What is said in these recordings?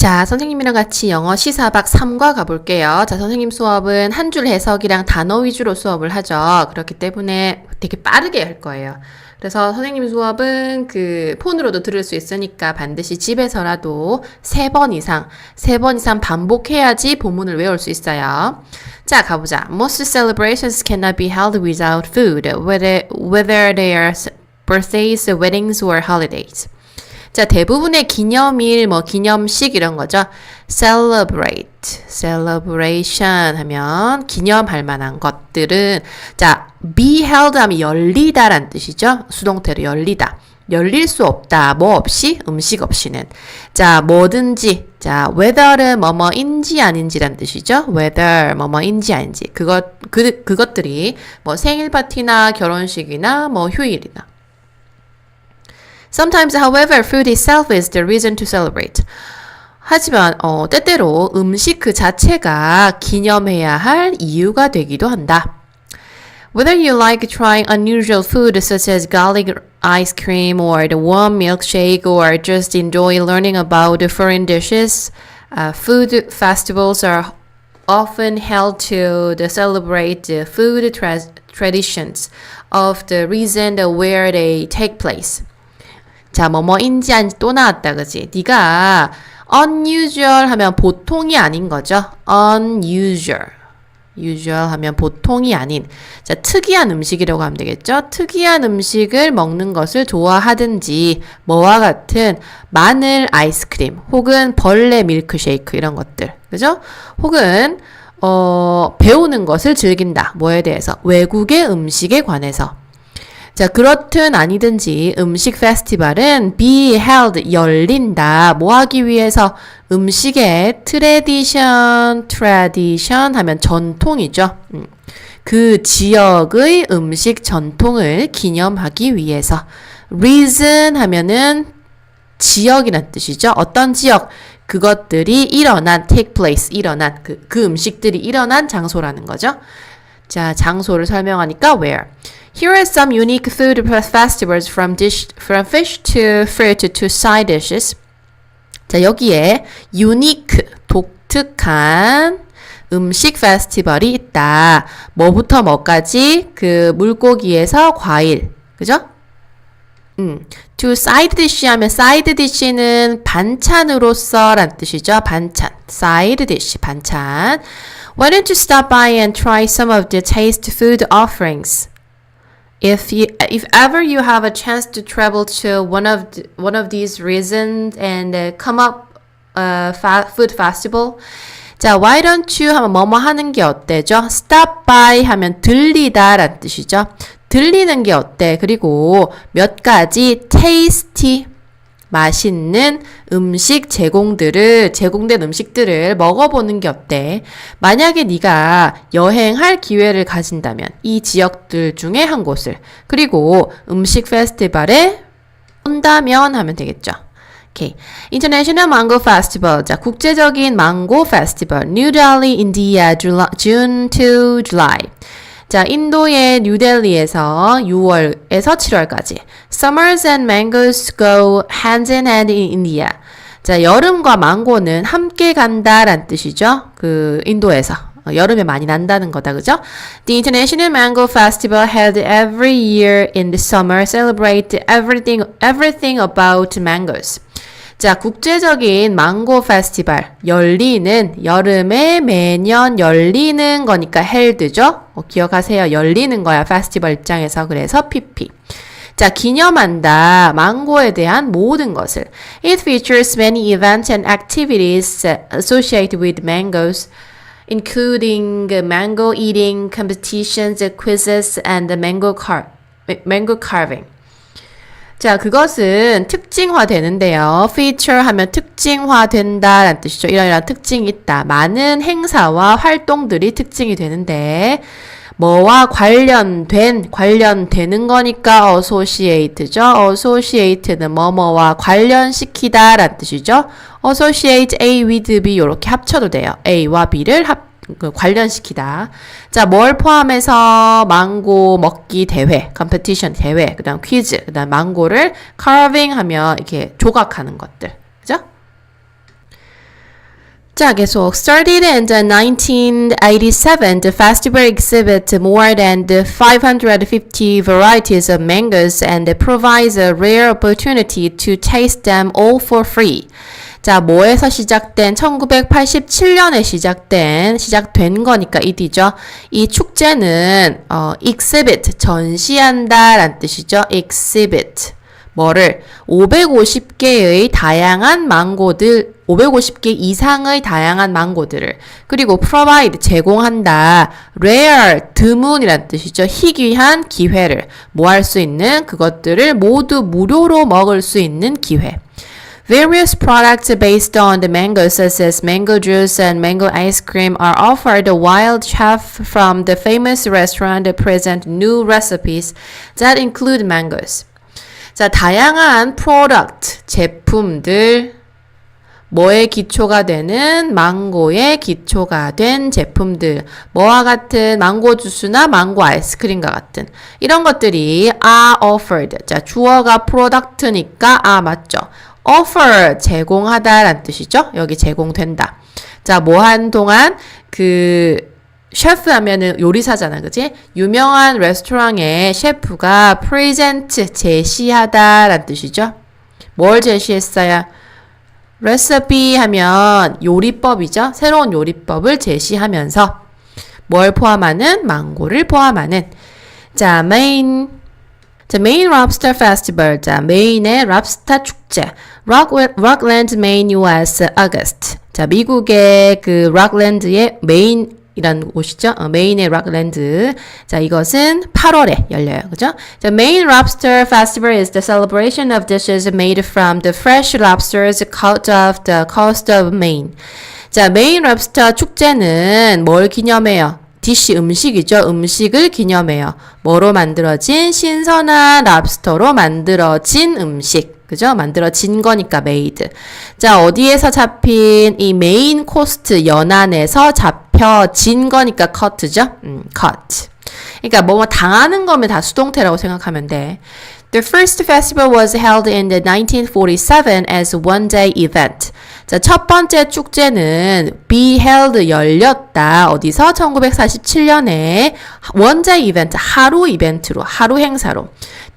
자, 선생님이랑 같이 영어 시사박 3과 가볼게요. 자, 선생님 수업은 한 줄 해석이랑 단어 위주로 수업을 하죠. 그렇기 때문에 되게 빠르게 할 거예요. 그래서 선생님 수업은 그 폰으로도 들을 수 있으니까 반드시 집에서라도 세번 이상, 세번 이상 반복해야지 본문을 외울 수 있어요. 자, 가보자. Most celebrations cannot be held without food, whether, whether they are birthdays, weddings, or holidays. 자, 대부분의 기념일, 뭐 기념식 이런 거죠. celebrate, celebration 하면 기념할 만한 것들은 자, be held 하면 열리다란 뜻이죠. 수동태로 열리다. 열릴 수 없다. 뭐 없이? 음식 없이는. 자, 뭐든지. 자, whether는 뭐뭐인지 아닌지란 뜻이죠. whether 뭐뭐인지 아닌지. 그것, 그, 그것들이 뭐 생일 파티나 결혼식이나 뭐 휴일이나. Sometimes, however, food itself is the reason to celebrate. 하지만 어, 때때로 음식 그 자체가 기념해야 할 이유가 되기도 한다. Whether you like trying unusual food such as garlic ice cream or the warm milkshake or just enjoy learning about the foreign dishes, uh, food festivals are often held to the celebrate the food tra- traditions of the region where they take place. 자, 뭐뭐인지 아닌지 또 나왔다, 그지? 네가 unusual 하면 보통이 아닌 거죠. unusual. usual 하면 보통이 아닌. 자, 특이한 음식이라고 하면 되겠죠? 특이한 음식을 먹는 것을 좋아하든지, 뭐와 같은 마늘 아이스크림, 혹은 벌레 밀크쉐이크, 이런 것들. 그죠? 혹은, 어, 배우는 것을 즐긴다. 뭐에 대해서? 외국의 음식에 관해서. 자, 그렇든 아니든지 음식 페스티벌은 be held 열린다. 뭐 하기 위해서 음식의 트레디션, 트레디션 하면 전통이죠. 음. 그 지역의 음식 전통을 기념하기 위해서 reason 하면은 지역이란 뜻이죠. 어떤 지역 그것들이 일어난 take place 일어난 그, 그 음식들이 일어난 장소라는 거죠. 자, 장소를 설명하니까 where Here are some unique food festivals from dish from fish to fruit to side dishes. 자, 여기에 unique 독특한 음식 페스티벌이 있다. 뭐부터 뭐까지? 그 물고기에서 과일. 그죠? 음. to side dish 하면 side dish는 반찬으로서 란 뜻이죠. 반찬. side dish 반찬. Why don't you stop by and try some of the taste food offerings? if you if ever you have a chance to travel to one of the, one of these regions and uh, come up a fa- food festival 자, why don't you 하면 뭐뭐 하는 게 어때죠? stop by 하면 들리다라는 뜻이죠. 들리는 게 어때? 그리고 몇 가지 tasty 맛있는 음식 제공들을 제공된 음식들을 먹어보는 게 어때? 만약에 네가 여행할 기회를 가진다면 이 지역들 중에 한 곳을 그리고 음식 페스티벌에 온다면 하면 되겠죠. 오케이. International Mango Festival. 자, 국제적인 망고 페스티벌. New Delhi, India, June to July. 자, 인도의 뉴델리에서 6월에서 7월까지. Summers and mangoes go hand in hand in India. 자, 여름과 망고는 함께 간다란 뜻이죠. 그 인도에서. 여름에 많이 난다는 거다, 그죠? The International Mango Festival held every year in the summer celebrate everything everything about mangoes. 자, 국제적인 망고 페스티벌 열리는 여름에 매년 열리는 거니까 헬드죠. 어, 기억하세요. 열리는 거야. 페스티벌 입장에서 그래서 PP. 자, 기념한다. 망고에 대한 모든 것을. It features many events and activities associated with mangoes. including mango eating competitions, quizzes, and mango car mango carving. 자, 그것은 특징화 되는데요. feature 하면 특징화 된다라는 뜻이죠. 이런 특징이 있다. 많은 행사와 활동들이 특징이 되는데, 뭐와 관련된, 관련되는 거니까 associate죠. associate는 뭐뭐와 관련시키다 라는 뜻이죠. associate A with B 이렇게 합쳐도 돼요. A와 B를 합, 그 관련시키다. 자, 뭘 포함해서 망고 먹기 대회, 컴페티션 대회, 그 다음 퀴즈, 그 다음 망고를 carving 하면 이렇게 조각하는 것들. 그죠? 자, 계속. Started in the 1987, the festival exhibits more than the 550 varieties of mangoes and provides a rare opportunity to taste them all for free. 자, 뭐에서 시작된 1987년에 시작된 시작된 거니까 이디죠. 이 축제는 어 exhibit 전시한다라는 뜻이죠. exhibit. 뭐를 550개의 다양한 망고들 550개 이상의 다양한 망고들을 그리고 provide 제공한다 rare 드문이란 뜻이죠 희귀한 기회를 뭐 할 수 있는 그것들을 모두 무료로 먹을 수 있는 기회 Various products based on the mango, such as mango juice and mango ice cream, are offered. Wild chef from the famous restaurant present new recipes that include mangoes. 자, 다양한 product, 제품들, 뭐의 기초가 되는 망고의 기초가 된 제품들, 뭐와 같은 망고 주스나 망고 아이스크림과 같은 이런 것들이 are offered. 자, 주어가 product니까 아 맞죠? Offer 제공하다라는 뜻이죠. 여기 제공된다. 자, 뭐 한 동안 그 셰프 하면은 요리사잖아, 그지? 유명한 레스토랑의 셰프가 present 제시하다라는 뜻이죠. 뭘 제시했어요? 레시피 하면 요리법이죠. 새로운 요리법을 제시하면서 뭘 포함하는 망고를 포함하는 자, main 자, 메인 랍스터 페스티벌. 자, 메인의 랍스터 축제. Rockland, Maine, US, August. 자, 미국의 그 락랜드의 메인 이라는 곳이죠. 어, 메인의 락랜드. 자, 이것은 8월에 열려요. 그죠? The Maine Lobster Festival is the celebration of dishes made from the fresh lobsters caught off the coast of Maine. 자, 메인 랍스터 축제는 뭘 기념해요? 디시 음식이죠. 음식을 기념해요. 뭐로 만들어진 신선한 랍스터로 만들어진 음식. 그죠? 만들어진 거니까 made. 자, 어디에서 잡힌 이 메인 코스트 연안에서 잡혀진 거니까 cut죠? 음, cut. 그러니까 뭐 당하는 거면 다 수동태라고 생각하면 돼. The first festival was held in the 1947 as one-day event. 자, 첫 번째 축제는 be held 열렸다. 어디서? 1947년에 원자 이벤트, 하루 이벤트로, 하루 행사로.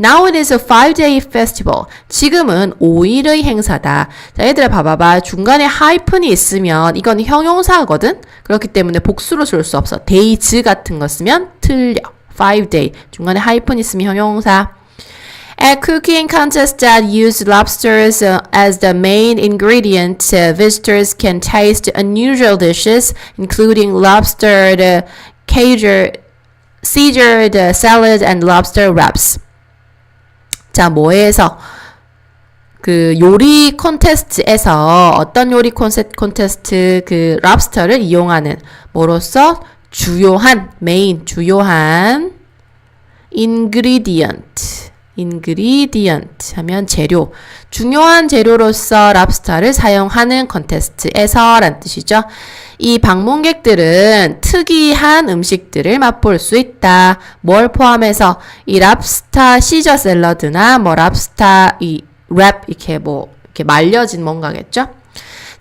Now it is a five-day festival. 지금은 5일의 행사다. 자, 얘들아 봐봐봐. 중간에 하이픈이 있으면 이건 형용사거든? 그렇기 때문에 복수로 쓸 수 없어. days 같은 거 쓰면 틀려. five day. 중간에 하이픈 있으면 형용사. A cooking contest that use lobsters uh, as the main ingredient, uh, visitors can taste unusual dishes, including lobster, the cager, Caesar, the salad, and lobster wraps. 자, 뭐에서? 그 요리 콘테스트에서 어떤 요리 콘셉 콘테스트 그 랍스터를 이용하는 뭐로서 주요한 메인 주요한 ingredient ingredient 하면 재료 중요한 재료로서 랍스터를 사용하는 컨테스트에서 란 뜻이죠. 이 방문객들은 특이한 음식들을 맛볼 수 있다. 뭘 포함해서 이 랍스터 시저 샐러드나 뭐 랍스터 이랩 이렇게 뭐 이렇게 말려진 뭔가겠죠?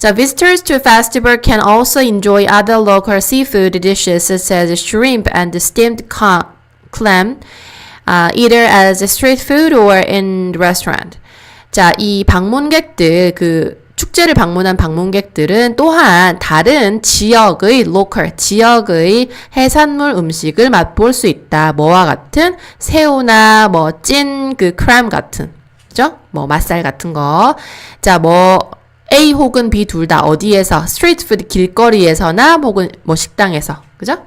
자, visitors to festival can also enjoy other local seafood dishes such as shrimp and steamed clam, uh, either as street food or in restaurant. 자, 이 방문객들 그 축제를 방문한 방문객들은 또한 다른 지역의 local 지역의 해산물 음식을 맛볼 수 있다. 뭐와 같은 새우나 뭐 찐 그 크램 같은 그죠? 뭐 맛살 같은 거. 자, 뭐 A 혹은 B 둘 다 어디에서 스트리트 푸드 길거리에서나 혹은 뭐 식당에서 그죠?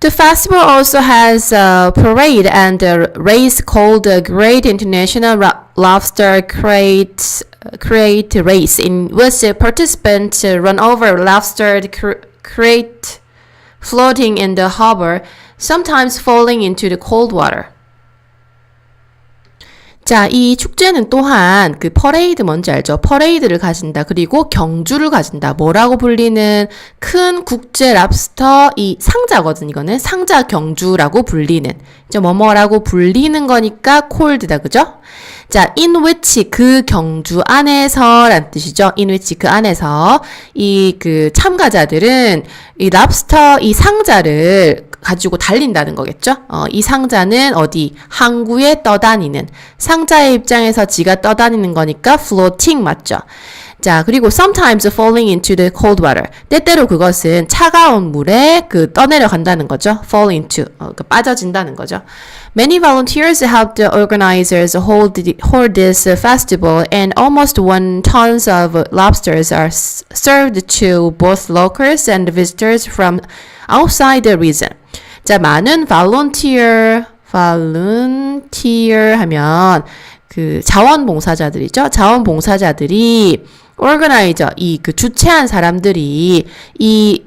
The festival also has a parade and a race called the Great International Lobster Crate, Crate Race, in which participants run over lobster crate floating in the harbor, sometimes falling into the cold water. 자, 이 축제는 또한 그 퍼레이드 뭔지 알죠? 퍼레이드를 가진다. 그리고 경주를 가진다. 뭐라고 불리는 큰 국제 랍스터 이 상자거든. 이거는 상자 경주라고 불리는. 저 뭐뭐라고 불리는 거니까 콜드다. 그죠? 자, in which 그 경주 안에서 란 뜻이죠. in which 그 안에서 이 그 참가자들은 이 랍스터 이 상자를 가지고 달린다는 거겠죠. 어, 이 상자는 어디 항구에 떠다니는 상자의 입장에서 지가 떠다니는 거니까 floating 맞죠. 자, 그리고 sometimes falling into the cold water. 때때로 그것은 차가운 물에 그 떠내려 간다는 거죠. fall into. 어, 그 빠져진다는 거죠. Many volunteers help the organizers hold, the, hold this festival and almost one tons of lobsters are served to both locals and visitors from outside the region. 자, 많은 volunteer, volunteer 하면 그 자원봉사자들이죠. 자원봉사자들이 organizer, 이 그 주최한 사람들이 이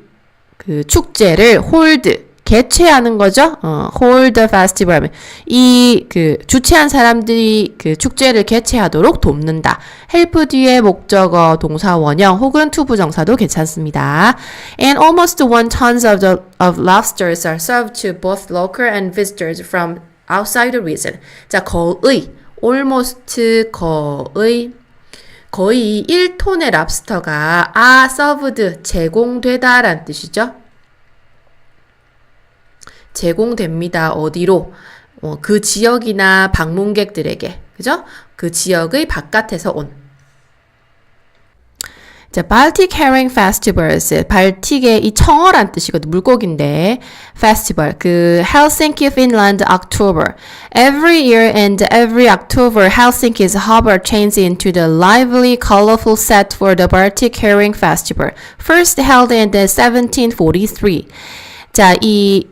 그 축제를 hold, 개최하는 거죠. 어, hold the festival 하면 이 그 주최한 사람들이 그 축제를 개최하도록 돕는다. help 뒤에 목적어 동사 원형 혹은 투부 정사도 괜찮습니다. And almost one tons of the of lobsters are served to both local and visitors from outside the region. 자, 거의 almost 거의 거의 1톤의 랍스터가 아 서브드 제공되다라는 뜻이죠. 제공됩니다. 어디로? 어, 그 지역이나 방문객들에게. 그죠? 그 지역의 바깥에서 온. 자, Baltic Herring Festivals. 발틱의 이 청어란 뜻이거든. 물고기인데. Festival. 그 Helsinki, Finland, October. Every year and every October, Helsinki's harbor changes into the lively, colorful set for the Baltic Herring Festival. First held in the 1743. 자, 이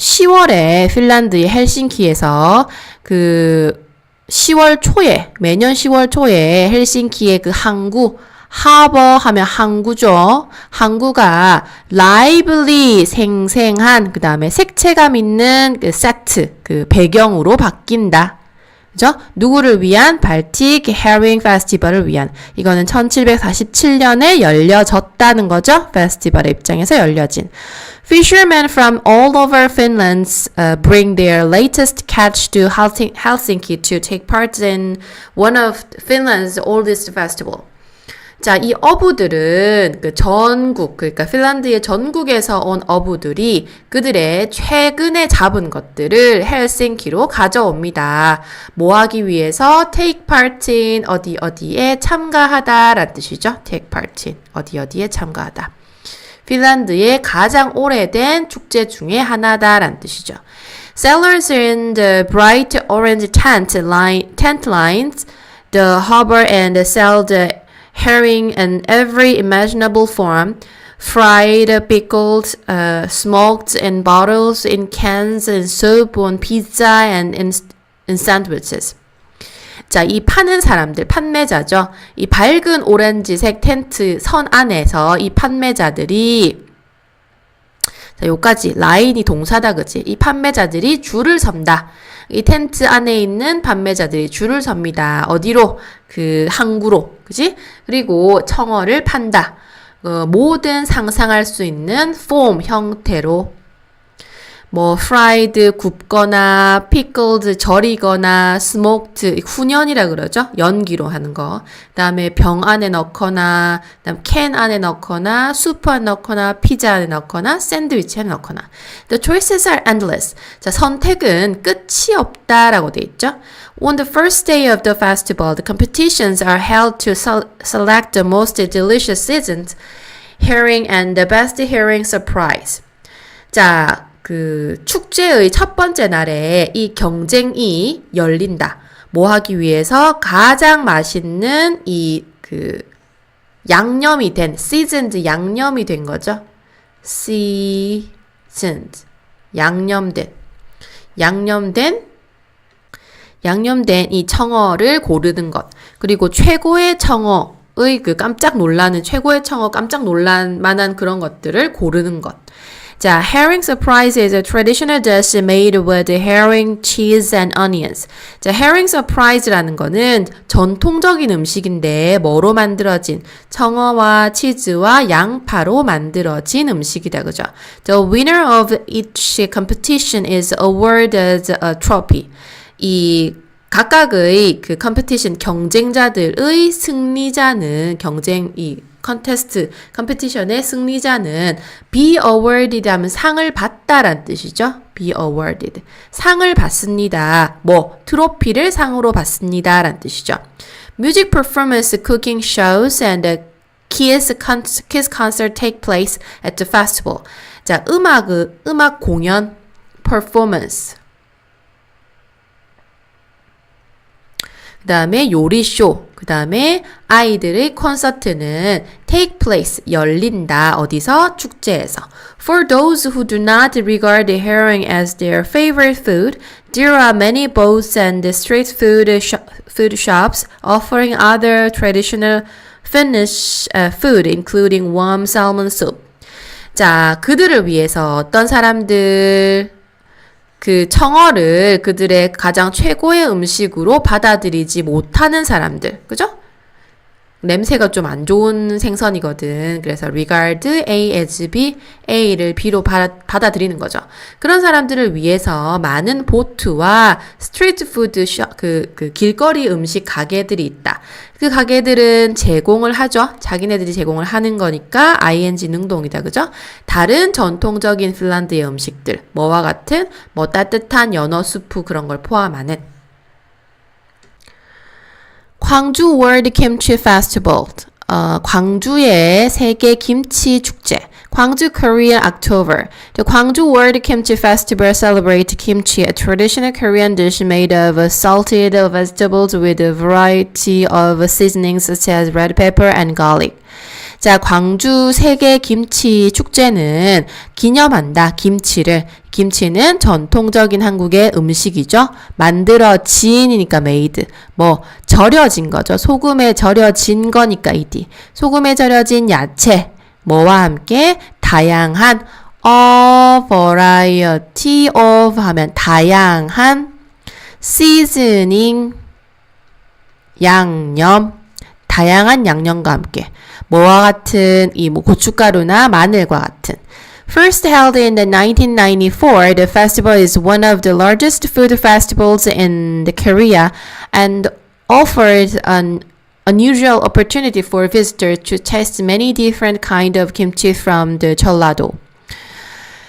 10월에 핀란드의 헬싱키에서 그 10월 초에 매년 10월 초에 헬싱키의 그 항구 하버 하면 항구죠. 항구가 lively 생생한 그 다음에 색채감 있는 그 세트 그 배경으로 바뀐다. 그죠? 누구를 위한 발틱 헤링 페스티벌을 위한 이거는 1747년에 열려졌다는 거죠. 페스티벌의 입장에서 열려진. Fishermen from all over Finland uh, bring their latest catch to Helsin- Helsinki to take part in one of Finland's oldest festival. 자, 이 어부들은 그 전국, 그러니까 핀란드의 전국에서 온 어부들이 그들의 최근에 잡은 것들을 헬싱키로 가져옵니다. 뭐 하기 위해서 take part in 어디 어디에 참가하다 라는 뜻이죠. take part in 어디 어디에 참가하다. 핀란드의 가장 오래된 축제 중에 하나다라는 뜻이죠. Sailors in the bright orange tent line, tent lines the harbor and the herring in every imaginable form, fried, pickled, uh, smoked in bottles, in cans, in soup, on pizza, and in, in sandwiches. 자, 이 파는 사람들, 판매자죠. 이 밝은 오렌지색 텐트 선 안에서 이 판매자들이 자, 요까지 라인이 동사다 그지? 이 판매자들이 줄을 선다. 이 텐트 안에 있는 판매자들이 줄을 섭니다. 어디로? 그 항구로. 그지? 그리고 청어를 판다. 어, 모든 상상할 수 있는 폼 형태로 뭐 프라이드 굽거나 피클드 절이거나 스모크드 훈연이라 그러죠 연기로 하는 거 그다음에 병 안에 넣거나 그다음 캔 안에 넣거나 수프 안에 넣거나 피자 안에 넣거나 샌드위치 안에 넣거나 the choices are endless 자 선택은 끝이 없다라고 돼 있죠 On the first day of the festival, the competitions are held to sel- select the most delicious seasoned herring and the best herring surprise. 자, 그 축제의 첫 번째 날에 이 경쟁이 열린다. 뭐 하기 위해서 가장 맛있는 이 그 양념이 된 seasoned 양념이 된 거죠. seasoned 양념된 양념된 양념된 이 청어를 고르는 것. 그리고 최고의 청어 의 그 깜짝 놀라는 최고의 청어 깜짝 놀란 만한 그런 것들을 고르는 것. 자, herring surprise is a traditional dish made with herring, cheese, and onions. 자, herring surprise라는 거는 전통적인 음식인데 뭐로 만들어진 청어와 치즈와 양파로 만들어진 음식이다. 그죠? The winner of each competition is awarded a trophy. 이 각각의 그 컴피티션 경쟁자들의 승리자는 경쟁 이 컨테스트 컴피티션의 승리자는 be awarded 하면 상을 받다란 뜻이죠. be awarded. 상을 받습니다. 뭐 트로피를 상으로 받습니다 란 뜻이죠. Music performance, cooking shows and a kiss, con- kiss concert take place at the festival. 자, 음악 음악 공연 performance 그 다음에 요리쇼, 그 다음에 아이들의 콘서트는 take place, 열린다. 어디서? 축제에서. For those who do not regard herring as their favorite food, there are many boats and street food, sho- food shops offering other traditional Finnish uh, food, including warm salmon soup. 자, 그들을 위해서 어떤 사람들, 그 청어를 그들의 가장 최고의 음식으로 받아들이지 못하는 사람들, 그죠? 냄새가 좀 안 좋은 생선이거든. 그래서 regard A as B, A를 B로 받아, 받아들이는 거죠. 그런 사람들을 위해서 많은 보트와 스트리트 푸드 숍, 그, 그 길거리 음식 가게들이 있다. 그 가게들은 제공을 하죠. 자기네들이 제공을 하는 거니까 ing 능동이다. 그죠? 다른 전통적인 핀란드의 음식들, 뭐와 같은 뭐 따뜻한 연어 수프 그런 걸 포함하는 광주 월드 김치 페스티벌 어, 광주의 세계 김치 축제 광주 Korean October. The Gwangju World Kimchi Festival celebrates kimchi, a traditional Korean dish made of salted vegetables with a variety of seasonings such as red pepper and garlic. 자, 광주 세계 김치 축제는 기념한다. 김치를. 김치는 전통적인 한국의 음식이죠. 만들어진이니까 made. 뭐 절여진 거죠. 소금에 절여진 거니까 ed. 소금에 절여진 야채. 뭐와 함께 다양한 a variety of 하면 다양한 seasoning 양념 다양한 양념과 함께 뭐와 같은 이 뭐 고춧가루나 마늘과 같은 First held in the 1994, the festival is one of the largest food festivals in the Korea and offered an unusual opportunity for visitors to taste many different kind of kimchi from the 전라도.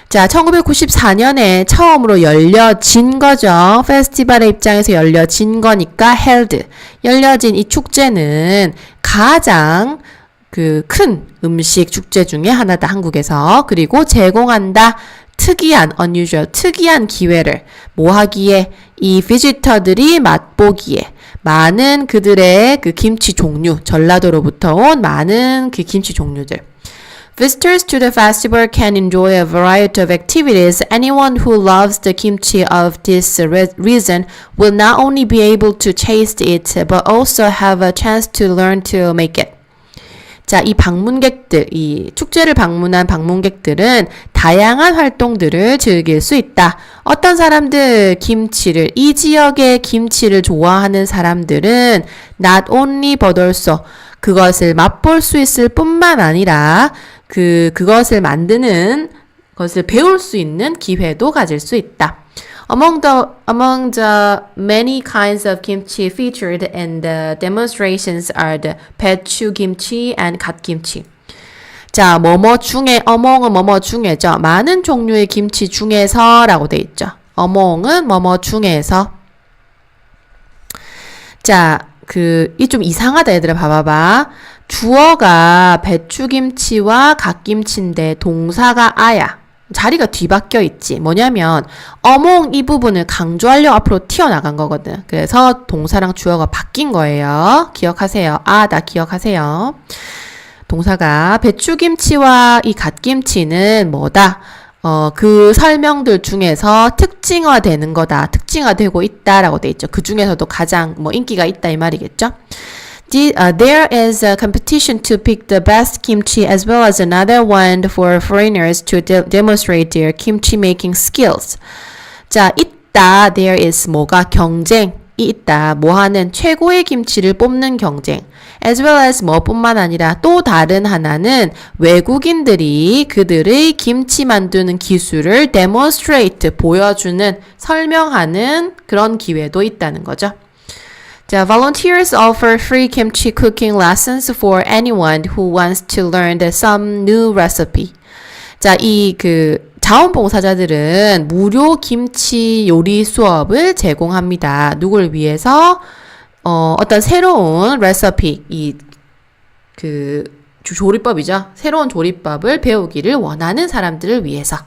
자, 1994년에 처음으로 열려진 거죠. 페스티벌의 입장에서 열려진 거니까 held. 열려진 이 축제는 가장 그 큰 음식 축제 중에 하나다 한국에서 그리고 제공한다 특이한 unusual 특이한 기회를 뭐 하기에 이 비지터들이 맛보기에 많은 그들의 그 김치 종류 전라도로부터 온 많은 그 김치 종류들 Visitors to the festival can enjoy a variety of activities. Anyone who loves the kimchi of this re- reason will not only be able to taste it, but also have a chance to learn to make it. 자, 이 방문객들, 이 축제를 방문한 방문객들은 다양한 활동들을 즐길 수 있다. 어떤 사람들 김치를 이 지역의 김치를 좋아하는 사람들은 not only also 그것을 맛볼 수 있을 뿐만 아니라 그 그것을 만드는 것을 배울 수 있는 기회도 가질 수 있다. Among the among the many kinds of kimchi featured in the demonstrations are the 배추 kimchi and 갓 김치. 자, 뭐뭐 중에 among은 뭐뭐 중에죠. 많은 종류의 김치 중에서라고 돼 있죠. among은 뭐뭐 중에서. 자, 그 이 좀 이상하다 얘들아 봐봐봐. 주어가 배추김치와 갓김치인데 동사가 아야. 자리가 뒤바뀌어 있지. 뭐냐면 어몽 이 부분을 강조하려 앞으로 튀어나간 거거든. 그래서 동사랑 주어가 바뀐 거예요. 기억하세요. 아, 나 기억하세요. 동사가 배추김치와 이 갓김치는 뭐다? 어, 그 설명들 중에서 특징화 되는 거다. 특징화 되고 있다라고 돼 있죠. 그 중에서도 가장 뭐 인기가 있다 이 말이겠죠. The- uh, there is a competition to pick the best kimchi as well as another one for foreigners to de- demonstrate their kimchi making skills. 자, 있다. There is 뭐가 경쟁이 있다. 뭐 하는 최고의 김치를 뽑는 경쟁. As well as 뭐뿐만 아니라 또 다른 하나는 외국인들이 그들의 김치 만드는 기술을 demonstrate 보여주는 설명하는 그런 기회도 있다는 거죠. 자, volunteers offer free kimchi cooking lessons for anyone who wants to learn some new recipe. 자, 이그 자원봉사자들은 무료 김치 요리 수업을 제공합니다. 누굴 위해서? 어, 어떤 새로운 레시피, 이, 그, 조- 조리법이죠. 새로운 조리법을 배우기를 원하는 사람들을 위해서.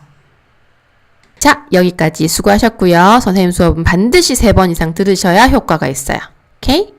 자, 여기까지 수고하셨고요. 선생님 수업은 반드시 세 번 이상 들으셔야 효과가 있어요. 오케이?